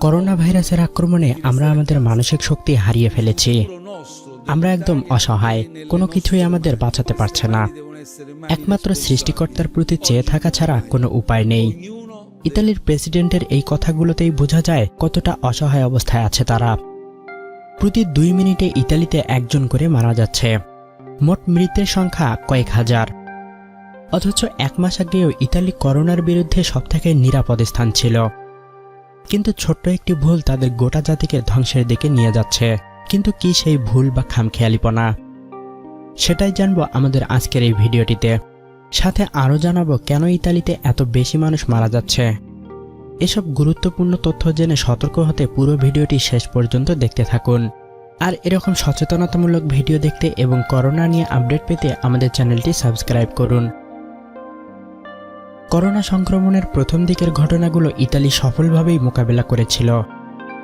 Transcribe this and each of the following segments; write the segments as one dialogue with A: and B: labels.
A: Corona ভাইরাসের আক্রমণে আমরা আমাদের মানসিক শক্তি হারিয়ে ফেলেছি। আমরা একদম অসহায় কোনো কিছুই আমাদের বাঁচাতে পারছে না। একমাত্র সৃষ্টিকর্তার প্রতি চেয়ে থাকা ছাড়া কোনো উপায় নেই। ইতালির প্রেসিডেন্টের এই কথাগুলোতেই বোঝা যায় কতটা অসহায় অবস্থায় আছে তারা। প্রতি দুই মিনিটে ইতালিতে একজন করে মারা যাচ্ছে। মোট মৃতের সংখ্যা কয়েক হাজার। অথচ এক মাস আগেও ইতালি করোনার বিরুদ্ধে সবথেকে নিরাপদ স্থান ছিল। কিন্তু ছোট্ট একটি ভুল তাদের গোটা জাতিকে ধ্বংসের দিকে নিয়ে যাচ্ছে। কিন্তু কি সেই ভুল বা খামখেয়ালিপনা? সেটাই জানব আমাদের আজকের এই ভিডিওটিতে। সাথে আরও জানাব কেন ইতালিতে এত বেশি মানুষ মারা যাচ্ছে। এসব গুরুত্বপূর্ণ তথ্য জেনে সতর্ক হতে পুরো ভিডিওটি শেষ পর্যন্ত দেখতে থাকুন। আর এরকম সচেতনতামূলক ভিডিও দেখতে এবং করোনা নিয়ে আপডেট পেতে আমাদের চ্যানেলটি সাবস্ক্রাইব করুন। করোনা সংক্রমণের প্রথম দিকের ঘটনাগুলো ইতালি সফলভাবেই মোকাবেলা করেছিল।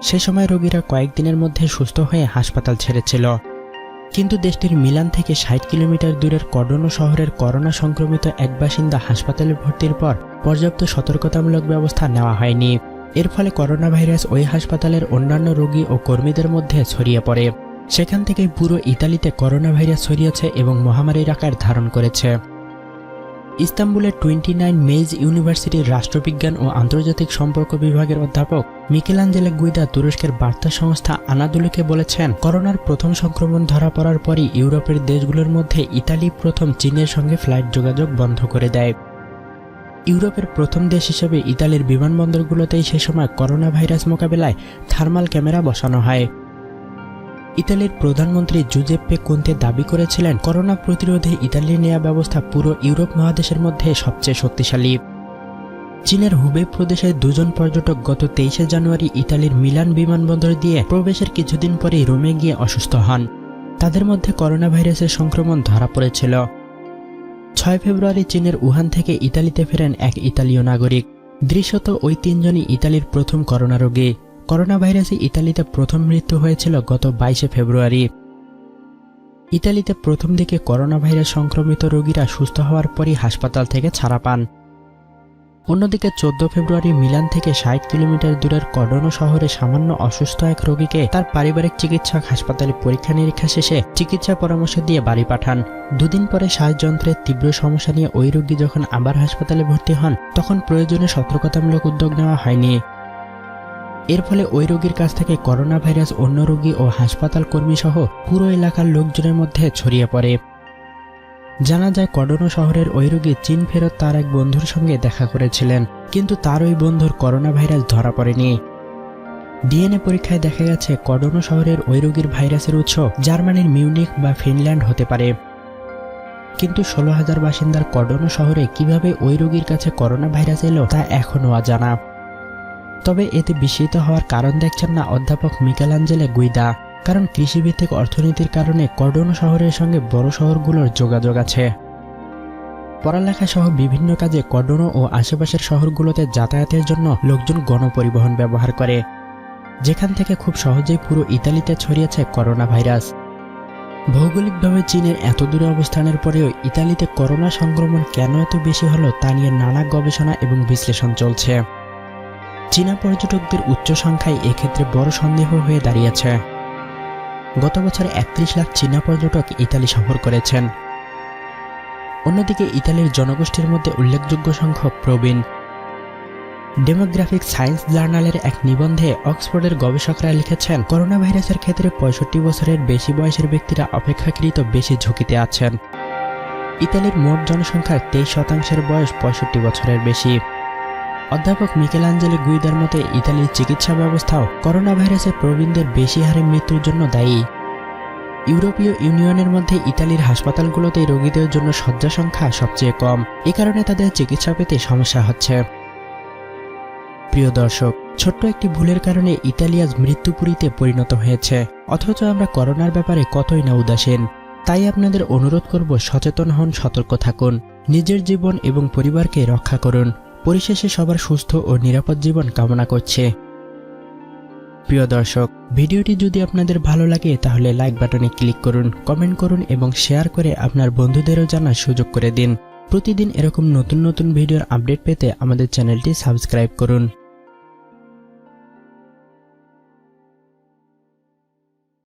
A: সে সময় রোগীরা কয়েকদিনের মধ্যে সুস্থ হয়ে হাসপাতাল ছেড়েছিল। কিন্তু দেশটির মিলান থেকে ষাট কিলোমিটার দূরের কডনো শহরের করোনা সংক্রমিত এক বাসিন্দা হাসপাতালে ভর্তির পর পর্যাপ্ত সতর্কতামূলক ব্যবস্থা নেওয়া হয়নি। এর ফলে করোনা ভাইরাস ওই হাসপাতালের অন্যান্য রোগী ও কর্মীদের মধ্যে ছড়িয়ে পড়ে। সেখান থেকেই পুরো ইতালিতে করোনা ভাইরাস ছড়িয়েছে এবং মহামারীর আকার ধারণ করেছে। ইস্তাম্বুলের টোয়েন্টি নাইন মেজ ইউনিভার্সিটির রাষ্ট্রবিজ্ঞান ও আন্তর্জাতিক সম্পর্ক বিভাগের অধ্যাপক মিকেলাঞ্জেলে গুইদা তুরস্কের বার্তা সংস্থা আনাদুলুকে বলেছেন, করোনার প্রথম সংক্রমণ ধরা পড়ার পরই ইউরোপের দেশগুলোর মধ্যে ইতালি প্রথম, চীনের সঙ্গে ফ্লাইট যোগাযোগ বন্ধ করে দেয়। ইউরোপের প্রথম দেশ হিসেবে ইতালির বিমানবন্দরগুলোতেই সে সময় করোনা ভাইরাস মোকাবেলায় থার্মাল ক্যামেরা বসানো হয়। ইতালির প্রধানমন্ত্রী জুজেপ্পে কোন্তে দাবি করেছিলেন, করোনা প্রতিরোধে ইতালির নেওয়া ব্যবস্থা পুরো ইউরোপ মহাদেশের মধ্যে সবচেয়ে শক্তিশালী। চীনের হুবে প্রদেশে দুজন পর্যটক গত তেইশে জানুয়ারি ইতালির মিলান বিমানবন্দর দিয়ে প্রবেশের কিছুদিন পরেই রোমে গিয়ে অসুস্থ হন। তাদের মধ্যে করোনা ভাইরাসের সংক্রমণ ধরা পড়েছিল। ছয় ফেব্রুয়ারি চীনের উহান থেকে ইতালিতে ফেরেন এক ইতালীয় নাগরিক। দৃশ্যত ওই তিনজনই ইতালির প্রথম করোনা রোগী। করোনা ভাইরাসে ইতালিতে প্রথম মৃত্যু হয়েছিল গত বাইশে ফেব্রুয়ারি। ইতালিতে প্রথম দিকে করোনা ভাইরাস সংক্রমিত রোগীরা সুস্থ হওয়ার পরই হাসপাতাল থেকে ছাড়া পান। অন্যদিকে চোদ্দ ফেব্রুয়ারি মিলান থেকে ষাট কিলোমিটার দূরের কডনো শহরে সামান্য অসুস্থ এক রোগীকে তার পারিবারিক চিকিৎসক হাসপাতালে পরীক্ষা নিরীক্ষা শেষে চিকিৎসা পরামর্শ দিয়ে বাড়ি পাঠান। দুদিন পরে শ্বাসযন্ত্রের তীব্র সমস্যা নিয়ে ওই রোগী যখন আবার হাসপাতালে ভর্তি হন, তখন প্রয়োজনে সতর্কতামূলক উদ্যোগ নেওয়া হয়নি। এর ফলে ওই রোগীর কাছ থেকে করোনা ভাইরাস অন্য রোগী ও হাসপাতাল কর্মী সহ পুরো এলাকার লোকজনের মধ্যে ছড়িয়ে পড়ে। জানা যায়, কডনো শহরের ওই রোগী চীন ফেরত তার এক বন্ধুর সঙ্গে দেখা করেছিলেন, কিন্তু তার ওই বন্ধুর করোনা ভাইরাস ধরা পড়েনি। ডিএনএ পরীক্ষায় দেখা গেছে, কডনো শহরের ওই রোগীর ভাইরাসের উৎস জার্মানির মিউনিক বা ফিনল্যান্ড হতে পারে। কিন্তু ষোলো হাজার বাসিন্দার কডনো শহরে কীভাবে ওই রোগীর কাছে করোনা ভাইরাস এলো তা এখনও অজানা। তবে এতে বিস্মিত হওয়ার কারণ দেখছেন না অধ্যাপক মিকেলাঞ্জেলে গুইদা, কারণ কৃষিভিত্তিক অর্থনীতির কারণে কর্ডনো শহরের সঙ্গে বড় শহরগুলোর যোগাযোগ আছে। পড়ালেখা সহ বিভিন্ন কাজে কর্ডনো ও আশেপাশের শহরগুলোতে যাতায়াতের জন্য লোকজন গণপরিবহন ব্যবহার করে, যেখান থেকে খুব সহজেই পুরো ইতালিতে ছড়িয়েছে করোনা ভাইরাস ভৌগোলিকভাবে চীনের এত দূরে অবস্থানের পরেও ইতালিতে করোনা সংক্রমণ কেন এত বেশি হলো তা নিয়ে নানা গবেষণা এবং বিশ্লেষণ চলছে। চীনা পর্যটকদের উচ্চ সংখ্যায় এক্ষেত্রে বড় সন্দেহ হয়ে দাঁড়িয়েছে। গত বছর একত্রিশ লাখ চীনা পর্যটক ইতালি সফর করেছেন। অন্যদিকে ইতালির জনগোষ্ঠীর মধ্যে উল্লেখযোগ্য সংখ্যক প্রবীণ ডেমোগ্রাফিক সায়েন্স জার্নালের এক নিবন্ধে অক্সফোর্ডের গবেষকরা লিখেছেন করোনা ভাইরাসের ক্ষেত্রে পঁয়ষট্টি বছরের বেশি বয়সের ব্যক্তিরা অপেক্ষাকৃত বেশি ঝুঁকিতে আছেন। ইতালির মোট জনসংখ্যার তেইশ শতাংশের বয়স পঁয়ষট্টি বছরের বেশি। অধ্যাপক মিকেলাঞ্জেলি গুইদার মতে, ইতালির চিকিৎসা ব্যবস্থাও করোনা ভাইরাসের প্রবীণদের বেশি হারে মৃত্যুর জন্য দায়ী। ইউরোপীয় ইউনিয়নের মধ্যে ইতালির হাসপাতালগুলোতে রোগীদের জন্য শয্যা সংখ্যা সবচেয়ে কম। এ কারণে তাদের চিকিৎসা পেতে সমস্যা হচ্ছে। প্রিয় দর্শক, ছোট্ট একটি ভুলের কারণে ইতালি মৃত্যুপুরীতে পরিণত হয়েছে। অথচ আমরা করোনার ব্যাপারে কতই না উদাসীন। তাই আপনাদের অনুরোধ করব, সচেতন হন, সতর্ক থাকুন। নিজের জীবন এবং পরিবারকে রক্ষা করুন। পরিশেষে সবার সুস্থ ও নিরাপদ জীবন কামনা করছে। প্রিয় দর্শক, ভিডিওটি যদি আপনাদের ভালো লাগে, তাহলে লাইক বাটনে ক্লিক করুন কমেন্ট করুন এবং শেয়ার করে আপনার বন্ধুদেরও জানার সুযোগ করে দিন। প্রতিদিন এরকম নতুন নতুন ভিডিওর আপডেট পেতে আমাদের চ্যানেলটি সাবস্ক্রাইব করুন।